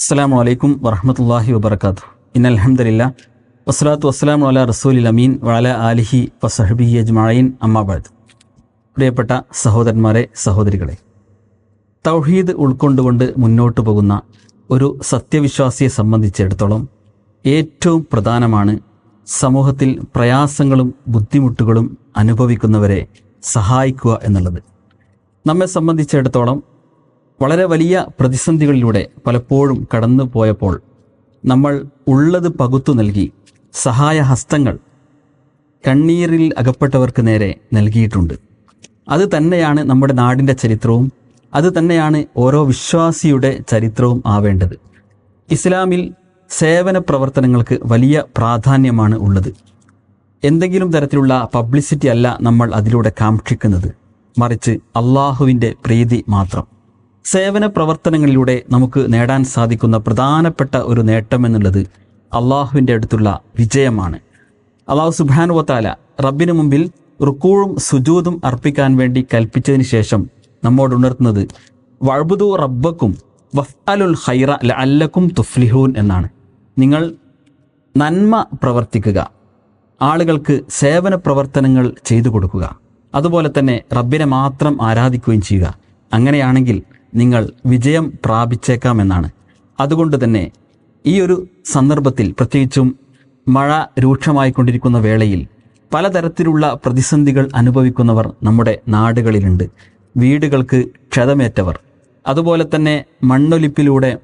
അസ്സാം വലൈക്കും വറഹമത്തല്ലാഹി വബർക്കാത്തു അലഹമില്ല വസ്സലാത്തു വസ്സലാം അല റസൂലിൽ അമീൻ വാല ആലിഹി വസഹബി അജ്മായിൻ അമ്മാബാദ് പ്രിയപ്പെട്ട സഹോദരന്മാരെ സഹോദരികളെ തൗഹീദ് ഉൾക്കൊണ്ടുകൊണ്ട് മുന്നോട്ട് പോകുന്ന ഒരു സത്യവിശ്വാസിയെ സംബന്ധിച്ചിടത്തോളം ഏറ്റവും പ്രധാനമാണ് സമൂഹത്തിൽ പ്രയാസങ്ങളും ബുദ്ധിമുട്ടുകളും അനുഭവിക്കുന്നവരെ സഹായിക്കുക എന്നുള്ളത്. നമ്മെ സംബന്ധിച്ചിടത്തോളം വളരെ വലിയ പ്രതിസന്ധികളിലൂടെ പലപ്പോഴും കടന്നു പോയപ്പോൾ നമ്മൾ ഉള്ളത് പകുത്തു നൽകി സഹായഹസ്തങ്ങൾ കണ്ണീരിൽ അകപ്പെട്ടവർക്ക് നേരെ നൽകിയിട്ടുണ്ട്. അത് തന്നെയാണ് നമ്മുടെ നാടിന്റെ ചരിത്രവും അത് തന്നെയാണ് ഓരോ വിശ്വാസിയുടെ ചരിത്രവും ആവേണ്ടത്. ഇസ്ലാമിൽ സേവന പ്രവർത്തനങ്ങൾക്ക് വലിയ പ്രാധാന്യമാണ് ഉള്ളത്. എന്തെങ്കിലും തരത്തിലുള്ള പബ്ലിസിറ്റി അല്ല നമ്മൾ അതിലൂടെ കാക്ഷിക്കുന്നത്. മറിച്ച് അള്ളാഹുവിന്റെ പ്രീതി മാത്രം. സേവന പ്രവർത്തനങ്ങളിലൂടെ നമുക്ക് നേടാൻ സാധിക്കുന്ന പ്രധാനപ്പെട്ട ഒരു നേട്ടം എന്നുള്ളത് അള്ളാഹുവിന്റെ അടുത്തുള്ള വിജയമാണ്. അള്ളാഹു സുബാനുവത്താല റബ്ബിനു മുമ്പിൽ റുക്കൂഴും സുജൂതും അർപ്പിക്കാൻ വേണ്ടി കൽപ്പിച്ചതിന് ശേഷം നമ്മോട് ഉണർത്തുന്നത് വഴുതു റബ്ബക്കും വഫ് അലുൽ ഹൈറ അല്ലക്കും തുഫ്ലിഹൂൻ എന്നാണ്. നിങ്ങൾ നന്മ പ്രവർത്തിക്കുക ആളുകൾക്ക് സേവന പ്രവർത്തനങ്ങൾ ചെയ്തു കൊടുക്കുക. അതുപോലെ തന്നെ റബ്ബിനെ മാത്രം ആരാധിക്കുകയും ചെയ്യുക. അങ്ങനെയാണെങ്കിൽ നിങ്ങൾ വിജയം പ്രാപിച്ചേക്കാമെന്നാണ്. അതുകൊണ്ട് തന്നെ ഈ ഒരു സന്ദർഭത്തിൽ പ്രത്യേകിച്ചും മഴ രൂക്ഷമായിക്കൊണ്ടിരിക്കുന്ന വേളയിൽ പലതരത്തിലുള്ള പ്രതിസന്ധികൾ അനുഭവിക്കുന്നവർ നമ്മുടെ നാടുകളിലുണ്ട്. വീടുകൾക്ക് ക്ഷതമേറ്റവർ. അതുപോലെ തന്നെ മണ്ണൊലിപ്പിലൂടെ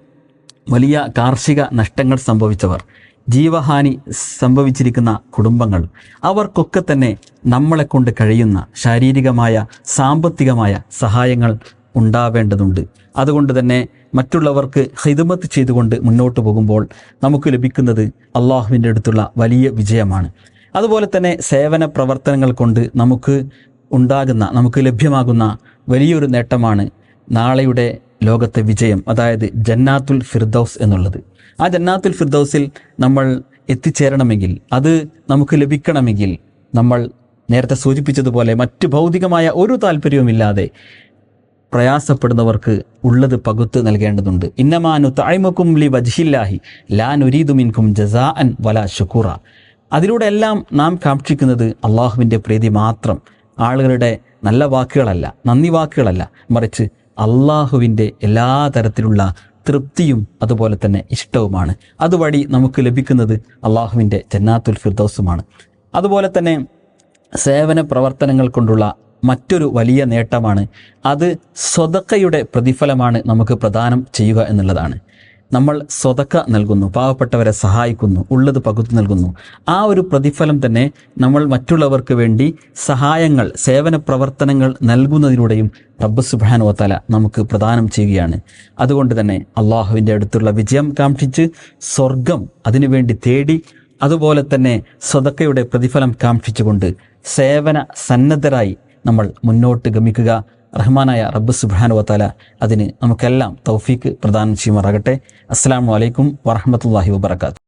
വലിയ കാർഷിക നഷ്ടങ്ങൾ സംഭവിച്ചവർ. ജീവഹാനി സംഭവിച്ചിരിക്കുന്ന കുടുംബങ്ങൾ. അവർക്കൊക്കെ തന്നെ നമ്മളെക്കൊണ്ട് കഴിയുന്ന ശാരീരികമായ സാമ്പത്തികമായ സഹായങ്ങൾ ഉണ്ടാവേണ്ടതുണ്ട്. അതുകൊണ്ട് തന്നെ മറ്റുള്ളവർക്ക് ഹിദമത്ത് ചെയ്തുകൊണ്ട് മുന്നോട്ട് പോകുമ്പോൾ നമുക്ക് ലഭിക്കുന്നത് അള്ളാഹുവിന്റെ അടുത്തുള്ള വലിയ വിജയമാണ്. അതുപോലെ തന്നെ സേവന പ്രവർത്തനങ്ങൾ കൊണ്ട് നമുക്ക് ഉണ്ടാകുന്ന നമുക്ക് ലഭ്യമാകുന്ന വലിയൊരു നേട്ടമാണ് നാളെയുടെ ലോകത്തെ വിജയം അതായത് ജന്നാത്തുൽ ഫിർദൌസ് എന്നുള്ളത്. ആ ജന്നാത്തുൽ ഫിർദൌസിൽ നമ്മൾ എത്തിച്ചേരണമെങ്കിൽ അത് നമുക്ക് ലഭിക്കണമെങ്കിൽ നമ്മൾ നേരത്തെ സൂചിപ്പിച്ചതുപോലെ മറ്റ് ഭൗതികമായ ഒരു താല്പര്യവുമില്ലാതെ പ്രയാസപ്പെടുന്നവർക്ക് ഉള്ളത് പകുത്ത് നൽകേണ്ടതുണ്ട്. ഇന്നമാനു തായ്മക്കും ലി വജ്ഹില്ലാഹി ലാൻ നുരീദു മിൻകും ജസാ അൻ വല ഷുക്കൂറ അതിലൂടെ എല്ലാം നാം കാക്ഷിക്കുന്നത് അള്ളാഹുവിന്റെ പ്രീതി മാത്രം. ആളുകളുടെ നല്ല വാക്കുകളല്ല നന്ദി വാക്കുകളല്ല. മറിച്ച് അള്ളാഹുവിന്റെ എല്ലാ തരത്തിലുള്ള തൃപ്തിയും അതുപോലെ തന്നെ ഇഷ്ടവുമാണ്. അതുവഴി നമുക്ക് ലഭിക്കുന്നത് അള്ളാഹുവിന്റെ ജന്നാത്തുൽ ഫിർദോസുമാണ്. അതുപോലെ തന്നെ സേവന പ്രവർത്തനങ്ങൾ കൊണ്ടുള്ള മറ്റൊരു വലിയ നേട്ടമാണ്. അത് സ്വതക്കയുടെ പ്രതിഫലമാണ് നമുക്ക് പ്രദാനം ചെയ്യുക എന്നുള്ളതാണ്. നമ്മൾ സ്വതക്ക നൽകുന്നു പാവപ്പെട്ടവരെ സഹായിക്കുന്നു ഉള്ളത് പകുത്തു നൽകുന്നു. ആ ഒരു പ്രതിഫലം തന്നെ നമ്മൾ മറ്റുള്ളവർക്ക് വേണ്ടി സഹായങ്ങൾ സേവന പ്രവർത്തനങ്ങൾ നൽകുന്നതിലൂടെയും റബ്ബ് സുബാനുവത്തല നമുക്ക് പ്രദാനം ചെയ്യുകയാണ്. അതുകൊണ്ട് തന്നെ അള്ളാഹുവിന്റെ അടുത്തുള്ള വിജയം കാക്ഷിച്ച് സ്വർഗം അതിനുവേണ്ടി തേടി അതുപോലെ തന്നെ സ്വതക്കയുടെ പ്രതിഫലം കാക്ഷിച്ചുകൊണ്ട് സേവന സന്നദ്ധരായി നമ്മൾ മുന്നോട്ട് ഗമിക്കുക. റഹ്മാനായ റബ്ബ് സുബ്രഹാൻ വത്താല അതിന് നമുക്കെല്ലാം തൗഫീക്ക് പ്രദാനം ചെയ്യുമാറാകട്ടെ. അസ്സാം വലൈക്കും വറഹമത്തല്ലാഹി വബർക്കാത്തു